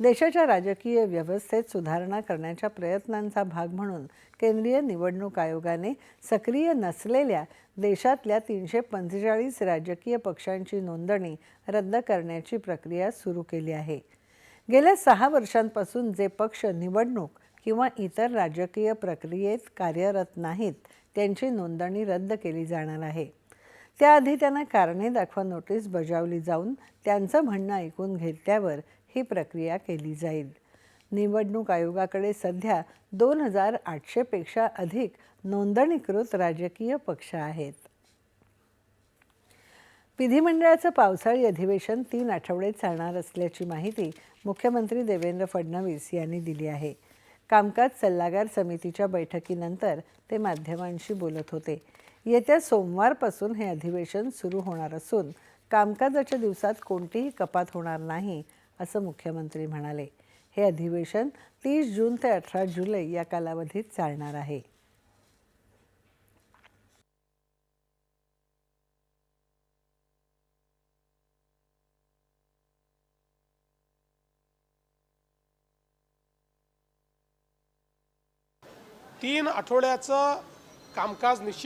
देशाच्या राजकीय व्यवस्थेत सुधारणा करण्याच्या प्रयत्नांचा भाग म्हणून केंद्रीय निवडणूक आयोगाने सक्रिय नसलेल्या देशातल्या तीनशे पंचेचाळीस राजकीय पक्षांची नोंदणी रद्द करण्याची प्रक्रिया सुरू केली आहे. गेल्या सहा वर्षांपासून जे पक्ष निवडणूक किंवा इतर राजकीय प्रक्रियेत कार्यरत नाहीत त्यांची नोंदणी रद्द केली जाणार आहे. त्याआधी त्यांना कारणे दाखवा नोटीस बजावली जाऊन त्यांचं म्हणणं ऐकून घेतल्यावर ही प्रक्रिया केली जाईल. निवडणूक आयोगाकडे सध्या दोन हजार आठशेपेक्षा अधिक नोंदणीकृत राजकीय पक्ष आहेत. विधिमंडळाचं पावसाळी अधिवेशन तीन आठवडे चालणार असल्याची माहिती मुख्यमंत्री देवेंद्र फडणवीस यांनी दिली आहे. कामकाज सल्लागार समितीच्या बैठकीनंतर ते माध्यमांशी बोलत होते. येत्या सोमवारपासून हे अधिवेशन सुरू होणार असून कामकाजाच्या दिवसात कोणतीही कपात होणार नाही असं मुख्यमंत्री म्हणाले. हे अधिवेशन तीस जून ते अठरा जुलै या कालावधीत चालणार आहे. तीन आठवड्याचं कामकाज निश्चित